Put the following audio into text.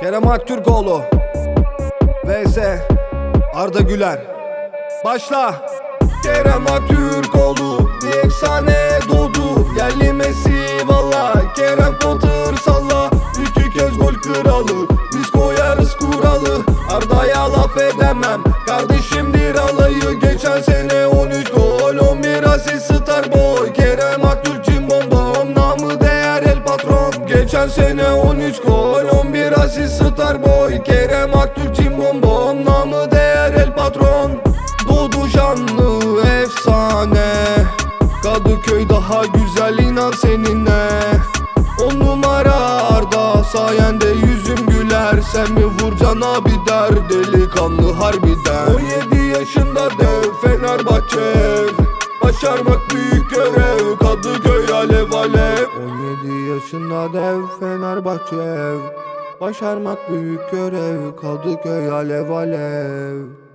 Kerem Aktürkoğlu vs Arda Güler. Başla. Kerem Aktürkoğlu bir efsane doğdu. Yerli Messi valla. Kerem Potter salla. İki kez gol kralı. Biz koyarız kuralı. Arda'ya laf edemem. Kardeşimdir alayı. Geçen sene 13 gol 11 asist Starboy Kerem Aktürk'cim bombom Namı değer el patron. Geçen sene 13 gol 11 asist Starboy Kerem Aktürk'cim bombom Namı değer el patron. Doğdu canlı efsane. Kadıköy daha güzel inan seninle. On numara Arda sayende yüzüm güler. Sen mi vuracaksın abi der delikanlı harbiden. 17 yaşında dev Fenerbahçe. Başarmak büyük görev Kadıköy alev alev. 17 yaşında dev Fenerbahçe Başarmak büyük görev Kadıköy alev alev